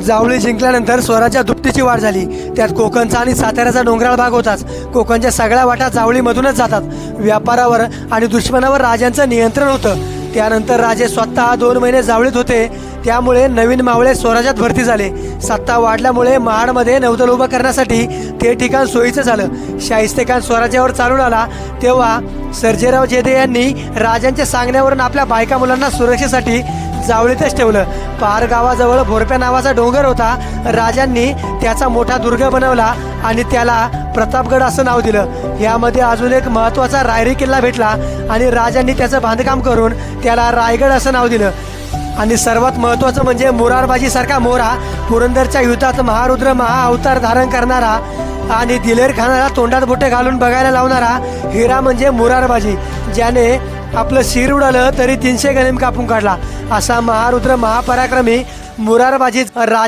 जावळी जिंकल्यानंतर स्वराच्या दुपटीची वाढ झाली. त्यात कोकणचा आणि साताऱ्याचा डोंगराळ भाग होताच. कोकणच्या सगळ्या वाटा जावळीमधूनच जातात. व्यापारावर आणि दुश्मनावर राजांचं नियंत्रण होतं. त्यानंतर राजे स्वतः दोन महिने जावळीत होते. त्यामुळे नवीन मावळे स्वराज्यात भरती झाले. सत्ता वाढल्यामुळे महाडमध्ये नौदल उभं करण्यासाठी ते ठिकाण सोयीचं झालं. शाहिस्तेखान स्वराज्यावर चालून आला. तेव्हा सर्जेराव जेदे यांनी राजांच्या सांगण्यावरून आपल्या बायका मुलांना सुरक्षेसाठी जावळीतच ठेवलं. पार गावाजवळ भोरप्या नावाचा डोंगर होता. राजांनी त्याचा मोठा दुर्ग बनवला आणि त्याला प्रतापगड असं नाव दिलं. यामध्ये अजून एक महत्त्वाचा रायरी किल्ला भेटला आणि राजांनी त्याचं बांधकाम करून त्याला रायगड असं नाव दिलं. आणि सर्वात महत्वाचं म्हणजे मोरारबाजी सारखा मोरा पुरंदरच्या युद्धात महारुद्र महाअवतार धारण करणारा आणि दिलेर खानाला तोंडात बोटे घालून बघायला लावणारा हिरा म्हणजे मोरारबाजी ज्याने आपलं शिर उडालं तरी तीनशे गनिम कापून काढला. असा महारुद्र महापराक्रमी मुरारबाजी राज